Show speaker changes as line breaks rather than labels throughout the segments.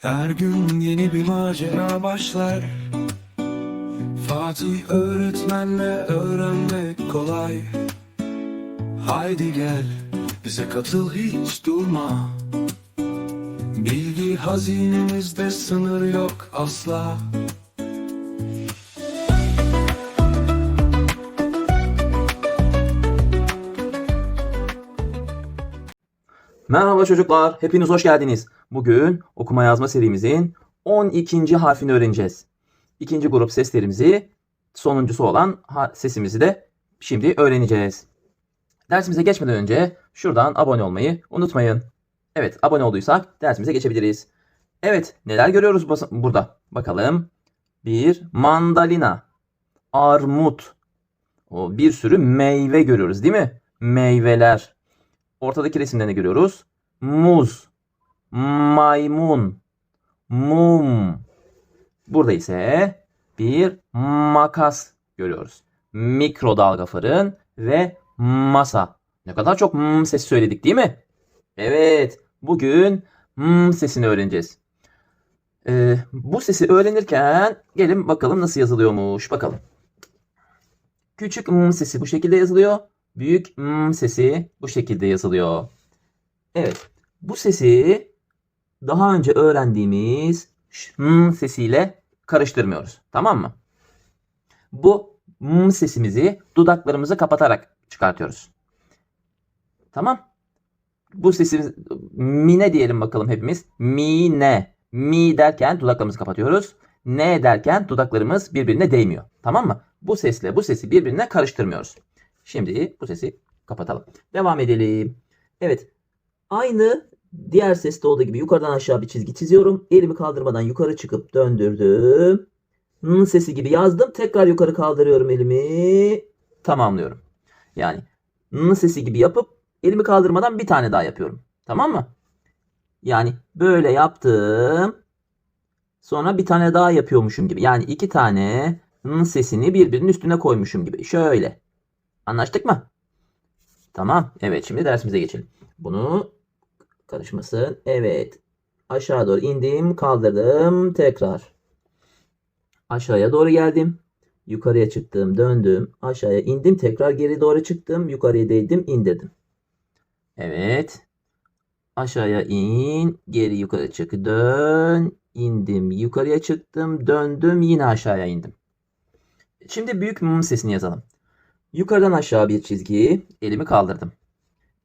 Her gün yeni bir macera başlar. Fatih öğretmenle öğrenmek kolay. Haydi gel bize katıl hiç durma. Bilgi hazinemizde sınır yok asla
Merhaba çocuklar, hepiniz hoş geldiniz. Bugün okuma yazma serimizin 12. harfini öğreneceğiz. İkinci grup seslerimizi, sonuncusu olan sesimizi de şimdi öğreneceğiz. Dersimize geçmeden önce şuradan abone olmayı unutmayın. Evet, abone olduysak dersimize geçebiliriz. Evet, neler görüyoruz burada? Bakalım. Bir mandalina, armut, o bir sürü meyve görüyoruz değil mi? Meyveler. Ortadaki resimlerini görüyoruz. Muz, maymun, mum. Burada ise bir makas görüyoruz. Mikrodalga fırın ve masa. Ne kadar çok m sesi söyledik değil mi? Evet, bugün m sesini öğreneceğiz. Ee, bu sesi öğrenirken gelin bakalım nasıl yazılıyormuş. Bakalım. Küçük m sesi bu şekilde yazılıyor. Büyük m sesi bu şekilde yazılıyor. Evet. Bu sesi daha önce öğrendiğimiz m sesiyle karıştırmıyoruz. Tamam mı? Bu m sesimizi dudaklarımızı kapatarak çıkartıyoruz. Tamam. Bu sesimiz mine diyelim bakalım hepimiz. Mine. Mi derken dudaklarımızı kapatıyoruz. Ne derken dudaklarımız birbirine değmiyor. Tamam mı? Bu sesle bu sesi birbirine karıştırmıyoruz. Şimdi bu sesi kapatalım. Devam edelim. Evet. Aynı diğer seste olduğu gibi yukarıdan aşağı bir çizgi çiziyorum. Elimi kaldırmadan yukarı çıkıp döndürdüm. N sesi gibi yazdım. Tekrar yukarı kaldırıyorum elimi. Tamamlıyorum. Yani N sesi gibi yapıp elimi kaldırmadan bir tane daha yapıyorum. Tamam mı? Yani böyle yaptım. Sonra bir tane daha yapıyormuşum gibi. Yani iki tane N sesini birbirinin üstüne koymuşum gibi. Şöyle. Anlaştık mı? Tamam. Evet şimdi dersimize geçelim. Bunu karışmasın. Evet. Aşağı doğru indim, kaldırdım, tekrar. Aşağıya doğru geldim. Yukarıya çıktım, döndüm. Aşağıya indim, tekrar geri doğru çıktım. Yukarıya değdim, indirdim. Evet. Aşağıya in, geri yukarı çık, dön, indim, yukarıya çıktım, döndüm, yine aşağıya indim. Şimdi büyük mum sesini yazalım. Yukarıdan aşağı bir çizgi, elimi kaldırdım.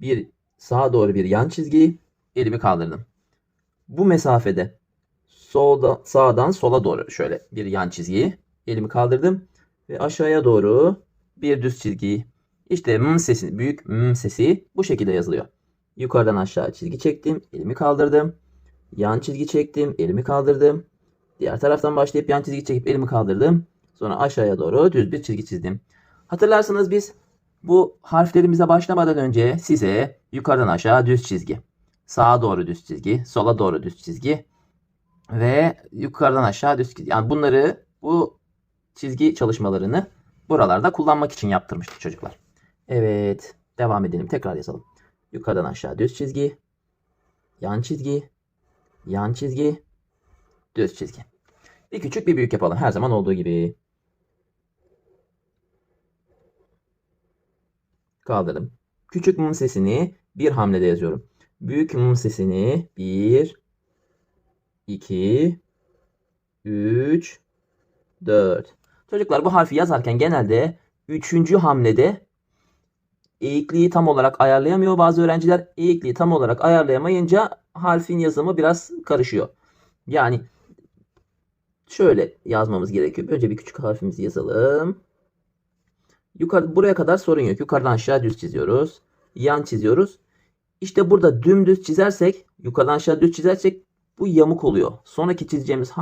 Bir sağa doğru bir yan çizgi, elimi kaldırdım. Bu mesafede solda sağdan sola doğru şöyle bir yan çizgi, elimi kaldırdım ve aşağıya doğru bir düz çizgi. İşte m sesi, büyük m sesi bu şekilde yazılıyor. Yukarıdan aşağı çizgi çektim, elimi kaldırdım. Yan çizgi çektim, elimi kaldırdım. Diğer taraftan başlayıp yan çizgi çekip elimi kaldırdım. Sonra aşağıya doğru düz bir çizgi çizdim. Hatırlarsanız biz bu harflerimize başlamadan önce size yukarıdan aşağı düz çizgi, sağa doğru düz çizgi, sola doğru düz çizgi ve yukarıdan aşağı düz çizgi. Yani bunları bu çizgi çalışmalarını buralarda kullanmak için yaptırmıştık çocuklar. Evet, devam edelim. Tekrar yazalım. Yukarıdan aşağı düz çizgi, yan çizgi, yan çizgi, düz çizgi. Bir küçük bir büyük yapalım her zaman olduğu gibi. Kaldırdım. Küçük mum sesini bir hamlede yazıyorum. Büyük mum sesini 1 2 3 4 Çocuklar bu harfi yazarken genelde 3. hamlede eğikliği tam olarak ayarlayamıyor. Bazı öğrenciler eğikliği tam olarak ayarlayamayınca harfin yazımı biraz karışıyor. Yani şöyle yazmamız gerekiyor. Önce bir küçük harfimizi yazalım. Yukarı buraya kadar sorun yok. Yukarıdan aşağı düz çiziyoruz. Yan çiziyoruz. İşte burada dümdüz çizersek, yukarıdan aşağı düz çizersek bu yamuk oluyor. Sonraki çizeceğimiz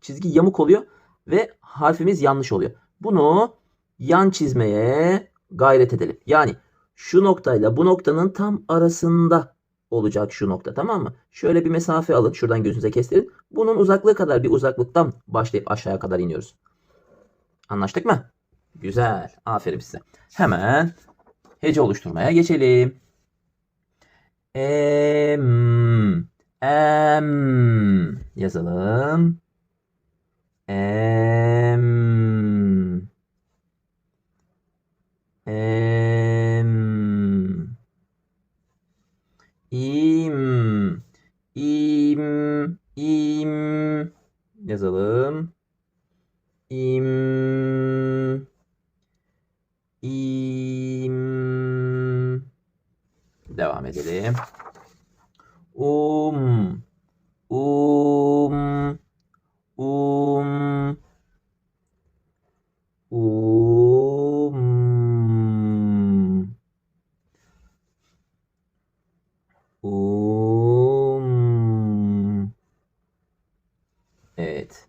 çizgi yamuk oluyor ve harfimiz yanlış oluyor. Bunu yan çizmeye gayret edelim. Yani şu noktayla bu noktanın tam arasında olacak şu nokta tamam mı? Şöyle bir mesafe alın. Şuradan gözünüze kestirin. Bunun uzaklığı kadar bir uzaklıktan başlayıp aşağıya kadar iniyoruz. Anlaştık mı? Güzel. Aferin size. Hemen hece oluşturmaya geçelim. Em, Em yazalım. Devam edelim. Um. Um. Um. Um. Um. Evet.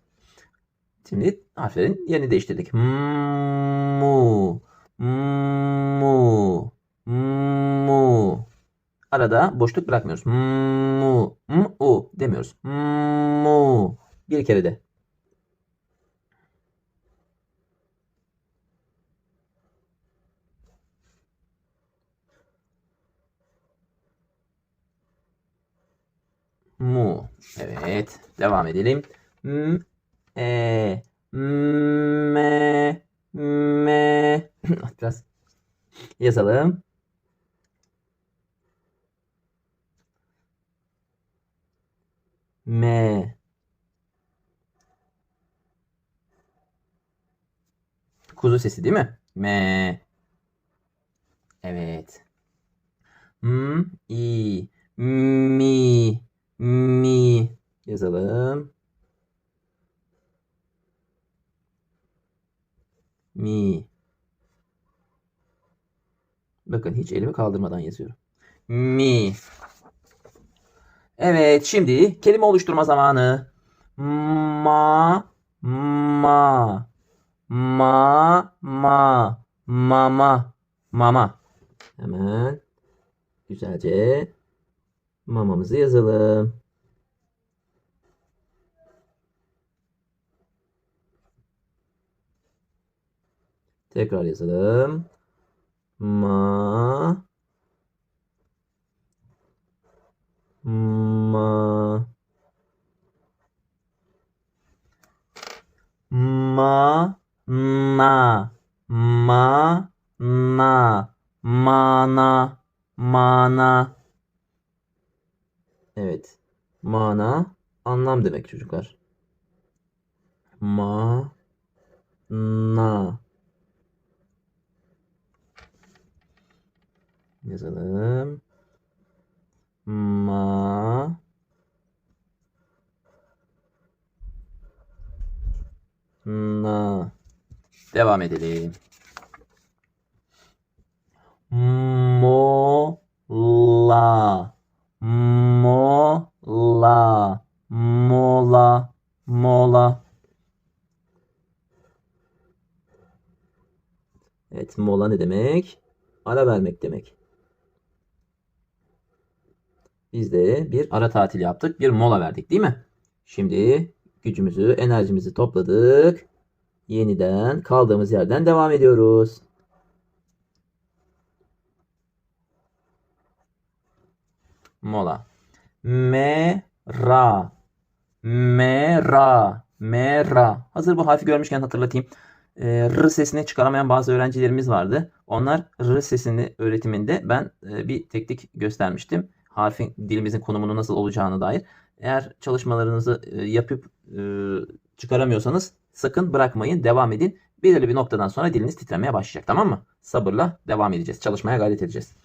Şimdi harflerin yerini değiştirdik. Mu. Mu. Arada boşluk bırakmıyoruz. Mu. Mu demiyoruz. Mu. Bir kere de. Mu. Evet. Devam edelim. M. E. Me. Me. Biraz yazalım. Me. Kuzu sesi değil mi? Me. Evet. M. i. Mi. Mi. Yazalım. Mi. Bakın hiç elimi kaldırmadan yazıyorum. Mi. Evet, şimdi kelime oluşturma zamanı. Ma, ma, ma, ma, mama, mama. Hemen güzelce mamamızı yazalım. Tekrar yazalım. Ma, ma, ma, na, ma, na, mana, mana. Evet. Mana anlam demek çocuklar. Ma, na. Yazalım. Ma na devam edelim. Mola mola mola mola Evet mola ne demek? Ara vermek demek. Biz de bir ara tatil yaptık. Bir mola verdik değil mi? Şimdi gücümüzü, enerjimizi topladık. Yeniden kaldığımız yerden devam ediyoruz. Mola. Mera. Mera. Mera. Hazır bu harfi görmüşken hatırlatayım. Ee, R sesini çıkaramayan bazı öğrencilerimiz vardı. Onlar R sesini öğretiminde ben e, bir teknik göstermiştim. Harfin dilimizin konumunu nasıl olacağını dair. Eğer çalışmalarınızı e, yapıp e, çıkaramıyorsanız sakın bırakmayın. Devam edin. Belirli bir noktadan sonra diliniz titremeye başlayacak. Tamam mı? Sabırla devam edeceğiz. Çalışmaya gayret edeceğiz.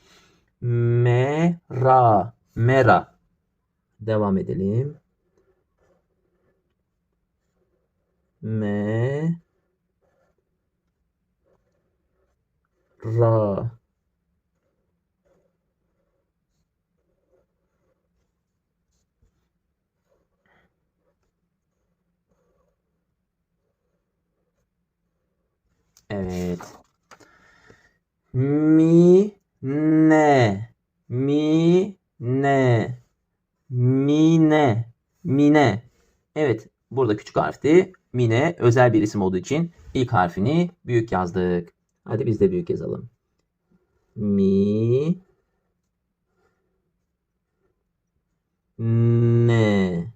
Mera. Mera. Devam edelim. Me. Ra. Evet. Mi ne mi ne mine mine. Evet, burada küçük harfti. Mine özel bir isim olduğu için ilk harfini büyük yazdık. Hadi biz de büyük yazalım. Mi M.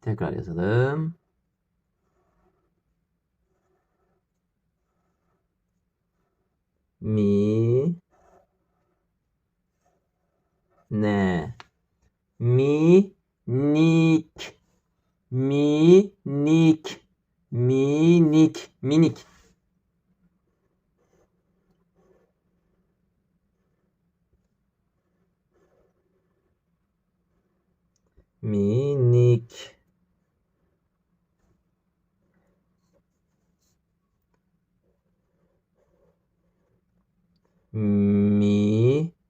Tekrar yazalım. Mi. Ne. Mi. Nik. Minik. Minik. Minik. Minik. Mi.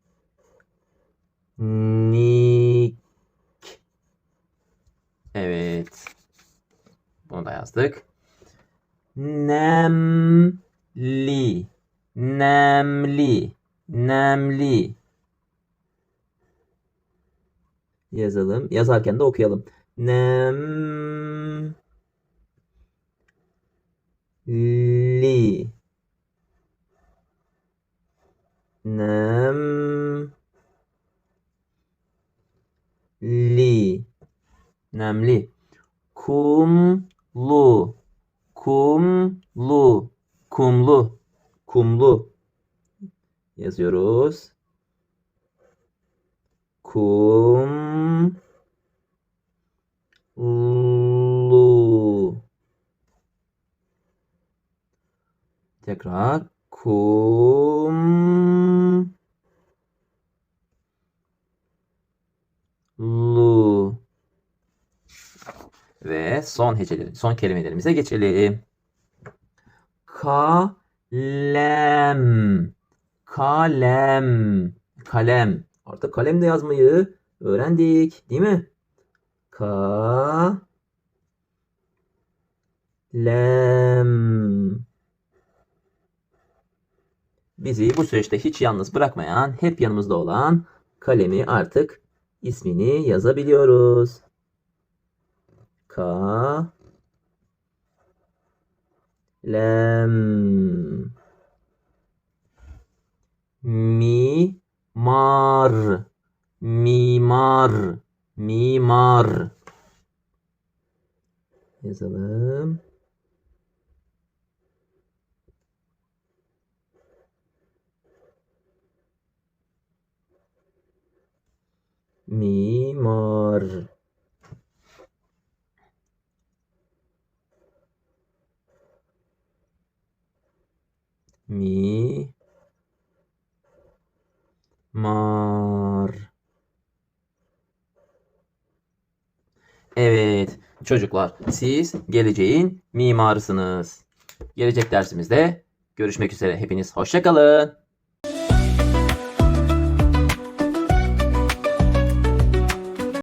Nik. Evet. Bunu da yazdık. Nemli. Nemli. Nemli. Yazalım. Yazarken de okuyalım. Nem li nem li nemli. Kumlu. Kumlu. Kumlu. Kumlu. Yazıyoruz. Kum lu Tekrar. Kum lu son heceleri, son kelimelerimize geçelim. Kalem kalem kalem artık kalemle yazmayı öğrendik değil mi? Ka lem Bizi bu süreçte hiç yalnız bırakmayan, hep yanımızda olan kalemi artık ismini yazabiliyoruz. Ka lem. Mimar. Mimar. Mimar. Yazalım. Mimar mi. Evet çocuklar siz geleceğin mimarısınız. Gelecek dersimizde görüşmek üzere. Hepiniz hoşça kalın.